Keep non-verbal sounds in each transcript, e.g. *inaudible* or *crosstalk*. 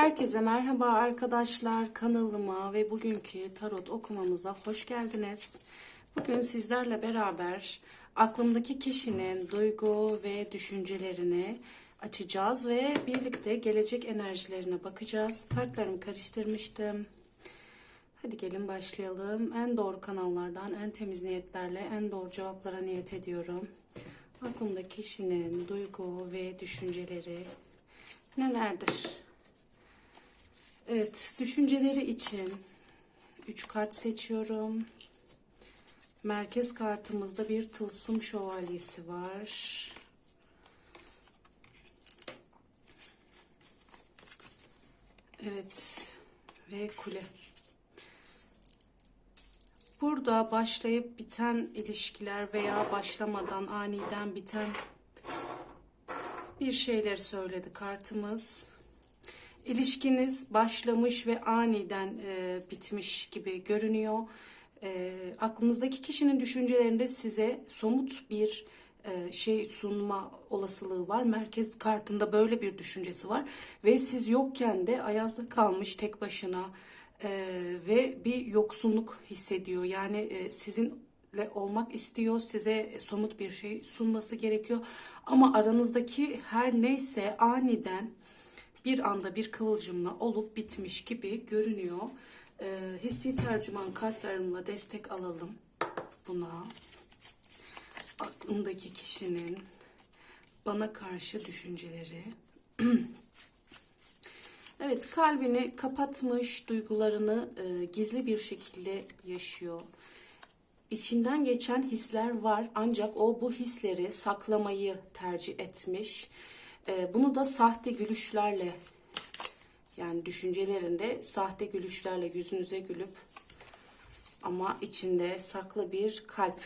Herkese merhaba arkadaşlar kanalıma ve bugünkü tarot okumamıza hoş geldiniz. Bugün sizlerle beraber aklımdaki kişinin duygu ve düşüncelerini açacağız ve birlikte gelecek enerjilerine bakacağız. Kartlarımı karıştırmıştım. Hadi gelin başlayalım. En doğru kanallardan en temiz niyetlerle en doğru cevaplara niyet ediyorum. Aklımda kişinin duygu ve düşünceleri nelerdir? Evet, düşünceleri için 3 kart seçiyorum. Merkez kartımızda bir tılsım şövalyesi var. Evet ve kule. Burada başlayıp biten ilişkiler veya başlamadan aniden biten bir şeyler söyledi kartımız. İlişkiniz başlamış ve aniden e, bitmiş gibi görünüyor. E, aklınızdaki kişinin düşüncelerinde size somut bir e, şey sunma olasılığı var. Merkez kartında böyle bir düşüncesi var ve siz yokken de ayazda kalmış tek başına e, ve bir yoksunluk hissediyor. Yani e, sizinle olmak istiyor, size somut bir şey sunması gerekiyor. Ama aranızdaki her neyse aniden bir anda bir kıvılcımla olup bitmiş gibi görünüyor. E, hissi tercüman kartlarımla destek alalım buna. Aklımdaki kişinin bana karşı düşünceleri. *clears throat* Evet kalbini kapatmış duygularını e, gizli bir şekilde yaşıyor. İçinden geçen hisler var ancak o bu hisleri saklamayı tercih etmiş. E, bunu da sahte gülüşlerle yani düşüncelerinde sahte gülüşlerle yüzünüze gülüp ama içinde saklı bir kalp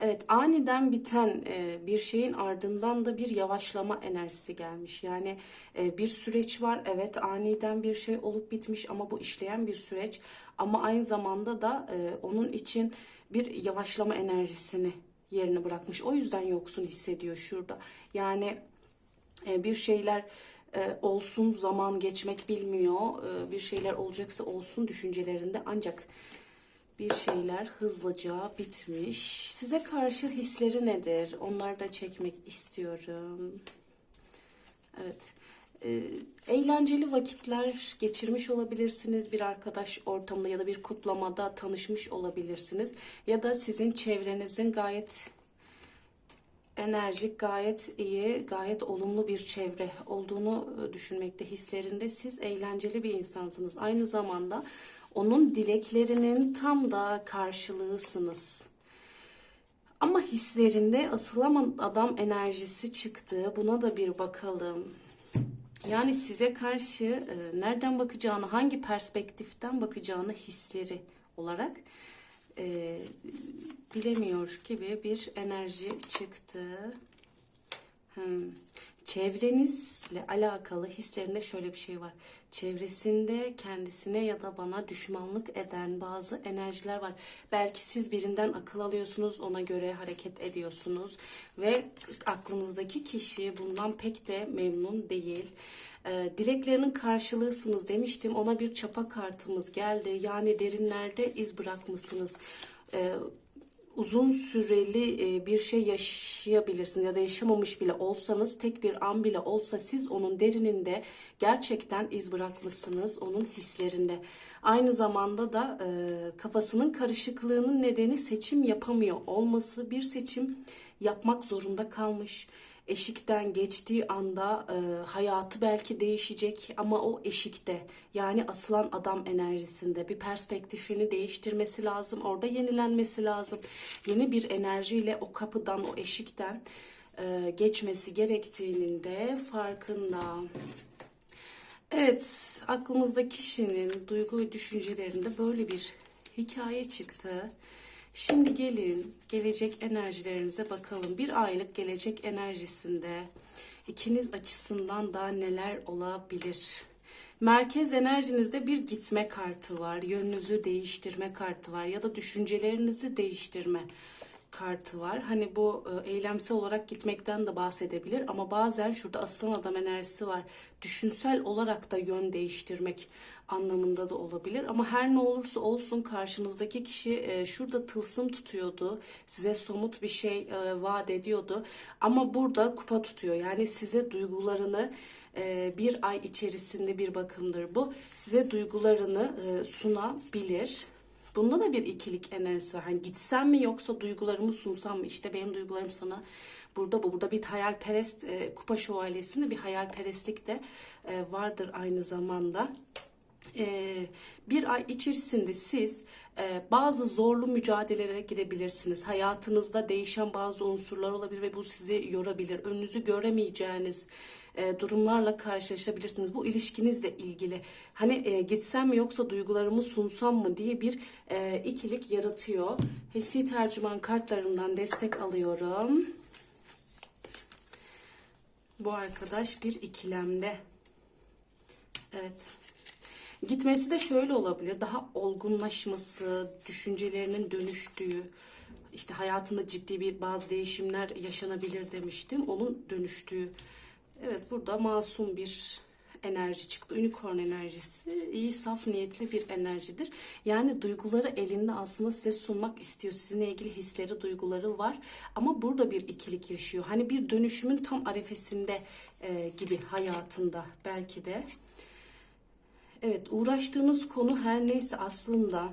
Evet aniden biten e, bir şeyin ardından da bir yavaşlama enerjisi gelmiş. Yani e, bir süreç var evet aniden bir şey olup bitmiş ama bu işleyen bir süreç. Ama aynı zamanda da e, onun için bir yavaşlama enerjisini yerine bırakmış. O yüzden yoksun hissediyor şurada. Yani bir şeyler e, olsun zaman geçmek bilmiyor. E, bir şeyler olacaksa olsun düşüncelerinde ancak bir şeyler hızlıca bitmiş. Size karşı hisleri nedir? Onları da çekmek istiyorum. Evet. Eğlenceli vakitler geçirmiş olabilirsiniz. Bir arkadaş ortamında ya da bir kutlamada tanışmış olabilirsiniz. Ya da sizin çevrenizin gayet enerjik, gayet iyi, gayet olumlu bir çevre olduğunu düşünmekte hislerinde siz eğlenceli bir insansınız. Aynı zamanda onun dileklerinin tam da karşılığısınız. Ama hislerinde asılamam adam enerjisi çıktı. Buna da bir bakalım. Yani size karşı e, nereden bakacağını, hangi perspektiften bakacağını hisleri olarak e, bilemiyor gibi bir enerji çıktı. Hmm. Çevrenizle alakalı hislerinde şöyle bir şey var. Çevresinde kendisine ya da bana düşmanlık eden bazı enerjiler var. Belki siz birinden akıl alıyorsunuz, ona göre hareket ediyorsunuz ve aklınızdaki kişi bundan pek de memnun değil. Ee, dileklerinin karşılığısınız demiştim. Ona bir çapa kartımız geldi. Yani derinlerde iz bırakmışsınız. Ee, uzun süreli e, bir şey yaşayabilirsiniz ya da yaşamamış bile olsanız tek bir an bile olsa siz onun derininde gerçekten iz bırakmışsınız onun hislerinde. Aynı zamanda da e, kafasının karışıklığının nedeni seçim yapamıyor olması bir seçim yapmak zorunda kalmış eşikten geçtiği anda e, hayatı belki değişecek ama o eşikte yani asılan adam enerjisinde bir perspektifini değiştirmesi lazım. Orada yenilenmesi lazım. Yeni bir enerjiyle o kapıdan o eşikten e, geçmesi gerektiğinin de farkında. Evet aklımızda kişinin duygu ve düşüncelerinde böyle bir hikaye çıktı. Şimdi gelin gelecek enerjilerimize bakalım. Bir aylık gelecek enerjisinde ikiniz açısından da neler olabilir? Merkez enerjinizde bir gitme kartı var. Yönünüzü değiştirme kartı var ya da düşüncelerinizi değiştirme kartı var. Hani bu e, eylemsel olarak gitmekten de bahsedebilir ama bazen şurada aslan adam enerjisi var. Düşünsel olarak da yön değiştirmek anlamında da olabilir. Ama her ne olursa olsun karşınızdaki kişi e, şurada tılsım tutuyordu. Size somut bir şey e, vaat ediyordu. Ama burada kupa tutuyor. Yani size duygularını e, bir ay içerisinde bir bakımdır bu. Size duygularını sunabilir. Bunda da bir ikilik enerjisi. Hani gitsem mi yoksa duygularımı sunsam mı? İşte benim duygularım sana burada bu. Burada bir hayalperest e, kupa şövalyesinde bir hayalperestlik de e, vardır aynı zamanda. E, bir ay içerisinde siz e, bazı zorlu mücadelelere girebilirsiniz. Hayatınızda değişen bazı unsurlar olabilir ve bu sizi yorabilir. Önünüzü göremeyeceğiniz e, durumlarla karşılaşabilirsiniz. Bu ilişkinizle ilgili. Hani e, gitsem mi yoksa duygularımı sunsam mı diye bir ikilik yaratıyor. Hesi tercüman kartlarından destek alıyorum. Bu arkadaş bir ikilemde. Evet. Gitmesi de şöyle olabilir. Daha olgunlaşması, düşüncelerinin dönüştüğü, işte hayatında ciddi bir bazı değişimler yaşanabilir demiştim. Onun dönüştüğü. Evet burada masum bir enerji çıktı. Unicorn enerjisi iyi saf niyetli bir enerjidir. Yani duyguları elinde aslında size sunmak istiyor. Sizinle ilgili hisleri, duyguları var. Ama burada bir ikilik yaşıyor. Hani bir dönüşümün tam arefesinde e, gibi hayatında belki de. Evet uğraştığınız konu her neyse aslında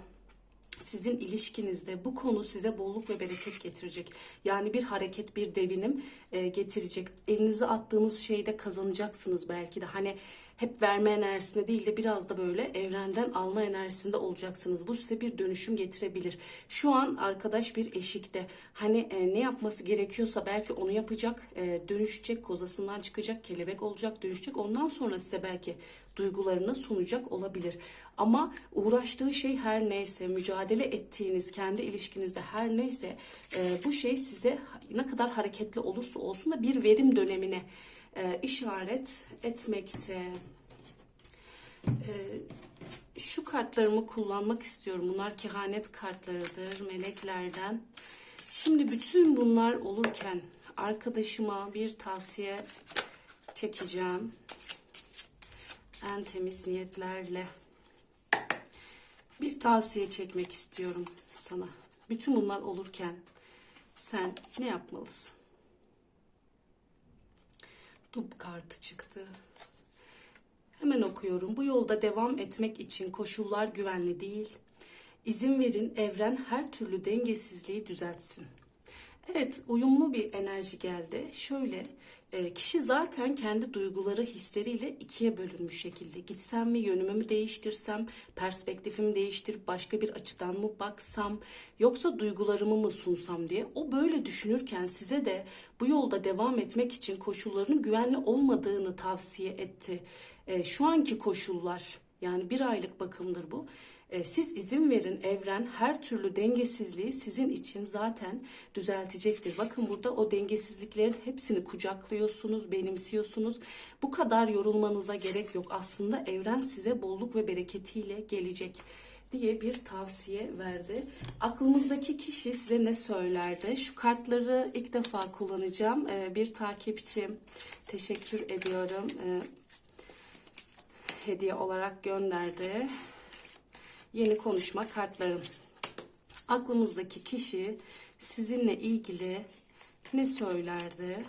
sizin ilişkinizde bu konu size bolluk ve bereket getirecek. Yani bir hareket, bir devinim e, getirecek. Elinize attığınız şeyde kazanacaksınız belki de. Hani hep verme enerjisinde değil de biraz da böyle evrenden alma enerjisinde olacaksınız. Bu size bir dönüşüm getirebilir. Şu an arkadaş bir eşikte. Hani e, ne yapması gerekiyorsa belki onu yapacak, e, dönüşecek, kozasından çıkacak, kelebek olacak, dönüşecek. Ondan sonra size belki duygularını sunacak olabilir. Ama uğraştığı şey her neyse, mücadele ettiğiniz kendi ilişkinizde her neyse e, bu şey size ne kadar hareketli olursa olsun da bir verim dönemine e, işaret etmekte. E, şu kartlarımı kullanmak istiyorum. Bunlar kehanet kartlarıdır meleklerden. Şimdi bütün bunlar olurken arkadaşıma bir tavsiye çekeceğim. En temiz niyetlerle bir tavsiye çekmek istiyorum sana. Bütün bunlar olurken sen ne yapmalısın? Dub kartı çıktı. Hemen okuyorum. Bu yolda devam etmek için koşullar güvenli değil. İzin verin evren her türlü dengesizliği düzeltsin. Evet, uyumlu bir enerji geldi. Şöyle, kişi zaten kendi duyguları, hisleriyle ikiye bölünmüş şekilde. Gitsem mi, yönümü mü değiştirsem, perspektifimi değiştirip başka bir açıdan mı baksam, yoksa duygularımı mı sunsam diye. O böyle düşünürken size de bu yolda devam etmek için koşullarının güvenli olmadığını tavsiye etti. E, şu anki koşullar, yani bir aylık bakımdır bu. E, siz izin verin evren her türlü dengesizliği sizin için zaten düzeltecektir. Bakın burada o dengesizliklerin hepsini kucaklıyorsunuz, benimsiyorsunuz. Bu kadar yorulmanıza gerek yok. Aslında evren size bolluk ve bereketiyle gelecek diye bir tavsiye verdi. Aklımızdaki kişi size ne söylerdi? Şu kartları ilk defa kullanacağım. E, bir takipçim teşekkür ediyorum. E, hediye olarak gönderdi yeni konuşma kartlarım. Aklınızdaki kişi sizinle ilgili ne söylerdi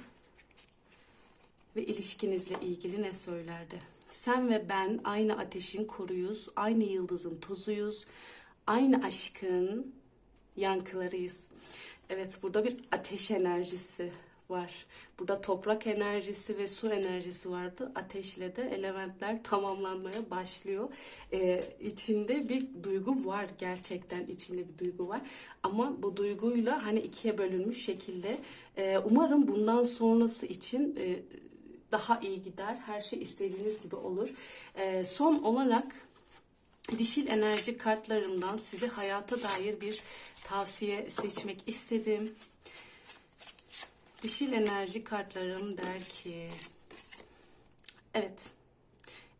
ve ilişkinizle ilgili ne söylerdi? Sen ve ben aynı ateşin koruyuz, aynı yıldızın tozuyuz, aynı aşkın yankılarıyız. Evet burada bir ateş enerjisi var. Burada toprak enerjisi ve su enerjisi vardı. Ateşle de elementler tamamlanmaya başlıyor. Ee, içinde bir duygu var. Gerçekten içinde bir duygu var. Ama bu duyguyla hani ikiye bölünmüş şekilde e, umarım bundan sonrası için e, daha iyi gider. Her şey istediğiniz gibi olur. E, son olarak dişil enerji kartlarımdan size hayata dair bir tavsiye seçmek istedim. Dişil enerji kartlarım der ki evet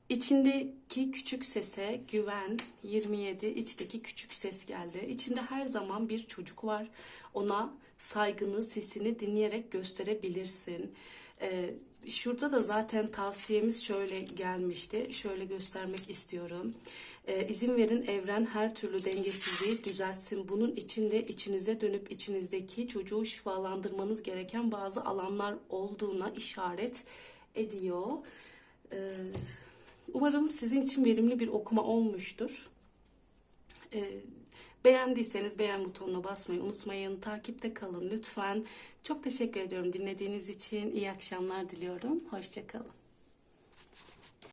İçindeki küçük sese güven 27 içteki küçük ses geldi. İçinde her zaman bir çocuk var. Ona saygını, sesini dinleyerek gösterebilirsin. Ee, şurada da zaten tavsiyemiz şöyle gelmişti. Şöyle göstermek istiyorum. Ee, izin verin evren her türlü dengesizliği düzeltsin. Bunun içinde içinize dönüp içinizdeki çocuğu şifalandırmanız gereken bazı alanlar olduğuna işaret ediyor. Ee, Umarım sizin için verimli bir okuma olmuştur. Ee, beğendiyseniz beğen butonuna basmayı unutmayın. Takipte kalın lütfen. Çok teşekkür ediyorum dinlediğiniz için. İyi akşamlar diliyorum. Hoşçakalın.